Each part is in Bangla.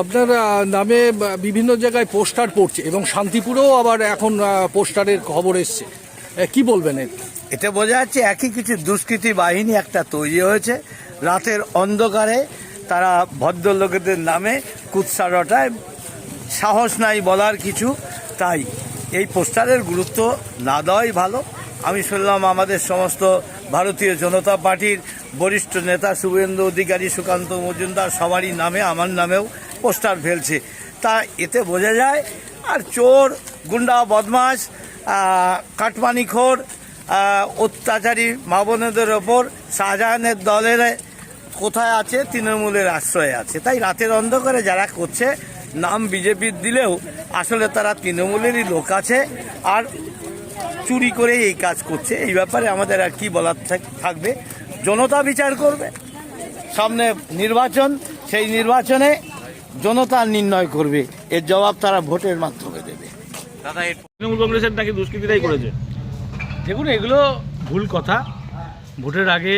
আপনার নামে বিভিন্ন জায়গায় পোস্টার পড়ছে এবং শান্তিপুরেও আবার এখন পোস্টারের খবর এসছে। কি বলবেন? এতে বোঝা যাচ্ছে একই কিছু দুষ্কৃতী বাহিনী একটা তৈরি হয়েছে। রাতের অন্ধকারে তারা ভদ্রলোকেদের নামে কুৎসা রটায়। সাহস নাই বলার কিছু, তাই এই পোস্টারের গুরুত্ব না দেওয়াই ভালো। আমি শুনলাম আমাদের সমস্ত ভারতীয় জনতা পার্টির বরিষ্ঠ নেতা শুভেন্দু অধিকারী সুকান্ত মজুমদার সবারই নামে, আমার নামেও পোস্টার ফেলছে। তা এতে বোঝা যায়, আর চোর, গুন্ডা বদমাস কাটমানিখোর অত্যাচারী মা বোনেদের ওপর শাহজাহানের দলের কোথায় আছে, তৃণমূলের আশ্রয়ে আছে। তাই রাতের অন্ধকারে যারা করছে, নাম বিজেপির দিলেও আসলে তারা তৃণমূলেরই লোক আছে, আর চুরি করে এই কাজ করছে। এই ব্যাপারে আমাদের আর কি বলার থাকবে? জনতা বিচার করবে। সামনে নির্বাচন সেই নির্বাচনে জনতা নির্ণয় করবে। এর জবাব তারা ভোটের মাধ্যমে দেবে। তৃণমূল কংগ্রেসের নাকি দুষ্কৃতিটাই করেছে? দেখুন এগুলো ভুল কথা। ভোটের আগে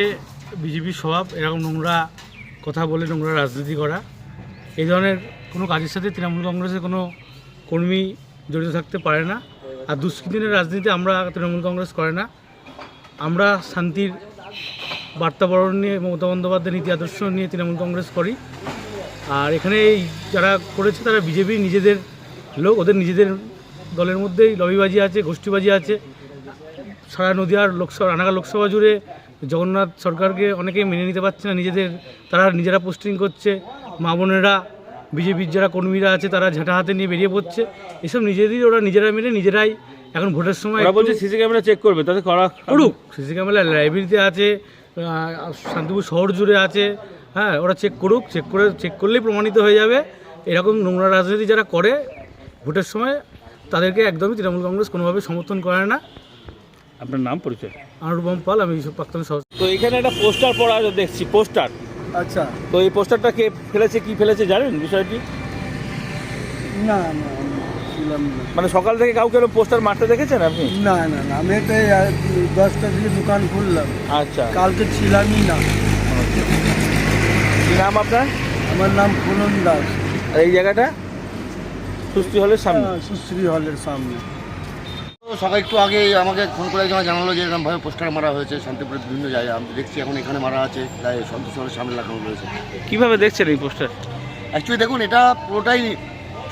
বিজেপির স্বভাব এরকম নোংরা কথা বলে নোংরা রাজনীতি করা। এই ধরনের কোনো কাজের সাথে তৃণমূল কংগ্রেসের কোনো কর্মী জড়িত থাকতে পারে না। আর দুষ্কৃতিনের রাজনীতি আমরা তৃণমূল কংগ্রেস করে না। আমরা শান্তির বার্তাবরণ নিয়ে মমতা বন্দ্যোপাধ্যায়ের নীতি আদর্শ নিয়ে তৃণমূল কংগ্রেস করি। আর এখানে এই যারা করেছে তারা বিজেপি নিজেদের লোক ওদের নিজেদের দলের মধ্যেই লবিবাজি আছে গোষ্ঠীবাজি আছে। সারা নদীয়ার লোকসভা রানাঘা লোকসভা জুড়ে জগন্নাথ সরকারকে অনেকেই মেনে নিতে পারছে না নিজেদের তারা নিজেরা পোস্টিং করছে। মা বোনেরা বিজেপির যারা কর্মীরা আছে তারা ঝাঁটা হাতে নিয়ে বেরিয়ে পড়ছে। এসব নিজেদেরই ওরা নিজেরা মেনে নিজেরাই এখন ভোটের সময় বলছে সিসি ক্যামেরা চেক করবে তাতে করা করুক। সিসি ক্যামেরা লাইব্রেরিতে আছে শান্তিপুর শহর জুড়ে আছে। হ্যাঁ ওরা চেক করুক চেক করে চেক করলেই প্রমাণিত হয়ে যাবে। এরকম নোংরা রাজনীতি যারা করে ভোটের সময় তাদেরকে একদমই তৃণমূল কংগ্রেস কোনোভাবে সমর্থন করে না। আপনার নাম পরিচয়? আনুরূপম পাল আমি প্রাক্তন সহ তো এখানে একটা পোস্টার পড়া আছে দেখছি পোস্টার। আচ্ছা। তো এই পোস্টারটা কে ফেলেছে কি ফেলেছে জানেন বিষয়টি? না না। ছিলাম না। মানে সকাল থেকে কাউকে পোস্টার মারতে দেখেছেন আপনি? না না না আমি তো এই আর দশটা দিয়ে দোকান খুললাম। আচ্ছা। কালকে ছিলামই না। কি নাম আপনার? আমার নাম ফুলন দাস। আর এই জায়গাটা? সুস্থি হলের সামনে। আহ, সুশ্রী হলের সামনে। সকাল একটু আগে আমাকে ফোন করে একজন জানালো যে এরকমভাবে পোস্টার মারা হয়েছে শান্তিপুরের বিভিন্ন জায়গায়। আমি দেখছি এখন এখানে মারা আছে তাই সন্তোষ হলের সামনে লাগানো রয়েছে। কীভাবে দেখছেন এই পোস্টার? অ্যাকচুয়ালি দেখুন এটা পুরোটাই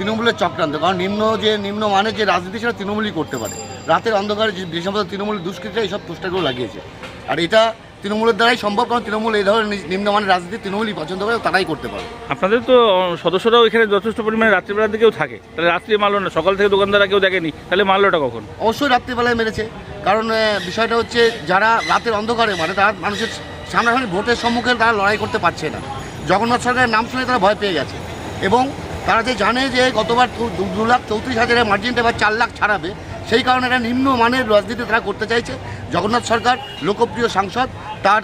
তৃণমূলের চক্রান্ত। কারণ নিম্ন যে নিম্ন মানের যে রাজনীতি সেটা তৃণমূলই করতে পারে। রাতের অন্ধকারে যে সমস্ত তৃণমূলের দুষ্কৃতীরা এইসব পোস্টারগুলো লাগিয়েছে। আর এটা তৃণমূলের দ্বারাই সম্ভব কারণ তৃণমূল এই ধরনের নিম্নমানের রাজনীতি তৃণমূলই পছন্দ করে তারাই করতে পারে। আপনাদের তো সদস্যরাও এখানে যথেষ্ট পরিমাণে রাত্রিবেলার দিকেও থাকে। তাহলে রাত্রি মারলো না সকাল থেকে দোকানদাররা কেউ দেখেনি। তাহলে মারলোটা কখন? অবশ্যই রাত্রিবেলায় মেরেছে। কারণ বিষয়টা হচ্ছে যারা রাতের অন্ধকারে মানে তারা মানুষের সামনাসামনি ভোটের সম্মুখে তারা লড়াই করতে পারছে না। জগন্নাথ সরকারের নাম শুনে তারা ভয় পেয়ে গেছে। এবং তারা যে জানে যে গতবার দু- লাখ চৌত্রিশ হাজারের মার্জিনটা এবার চার লাখ ছাড়াবে সেই কারণে একটা নিম্ন মানের রাজনীতি তারা করতে চাইছে। জগন্নাথ সরকার লোকপ্রিয় সাংসদ তার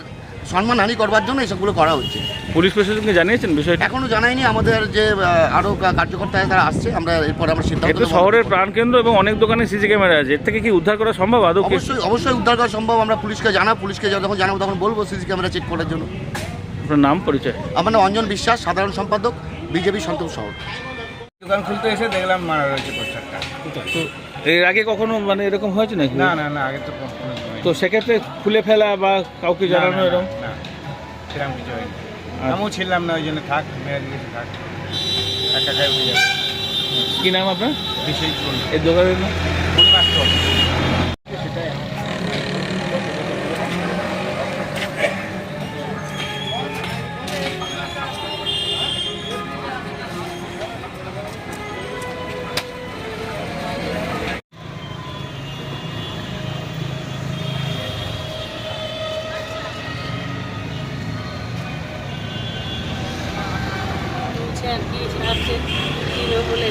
সম্মানহানি করবার জন্য এসবগুলো করা হচ্ছে। পুলিশ প্রশাসনকে জানিয়েছেন বিষয়টা? এখনও জানায়নি আমাদের যে আরও কার্যকর্তা তারা আসছে আমরা এরপর আমরা সিদ্ধান্ত এটা। শহরের প্রাণকেন্দ্র এবং অনেক দোকানে সিসি ক্যামেরা আছে এর থেকে কি উদ্ধার করা সম্ভব? আদৌ অবশ্যই অবশ্যই উদ্ধার করা সম্ভব আমরা পুলিশকে জানা পুলিশকে যখন জানাব তখন বলব সিসি ক্যামেরা চেক করার জন্য। আপনার নাম পরিচয়? আমার নাম অঞ্জন বিশ্বাস সাধারণ সম্পাদক। বিজেপি সন্তোষ শহর। দোকান খুলতে এসে দেখলাম মারা রয়েছে পোস্টারটা। তো এর আগে কখনো মানে এরকম হয়েছে নাকি? না না না আগে তো কখনো হয়নি। তো সেক্ষেত্রে খুলে ফেলা বা কাউকে না, জানানো না, এরকম? না সেরকম কিছু হয়নি। আচ্ছা। আমিও ছিলাম না ওই জন্য থাক মেয়ের দিকে থাক। একা খাই যাবে কি নাম আপনার? বিশেষ এই দোকানের নাম? আর কি কি বলে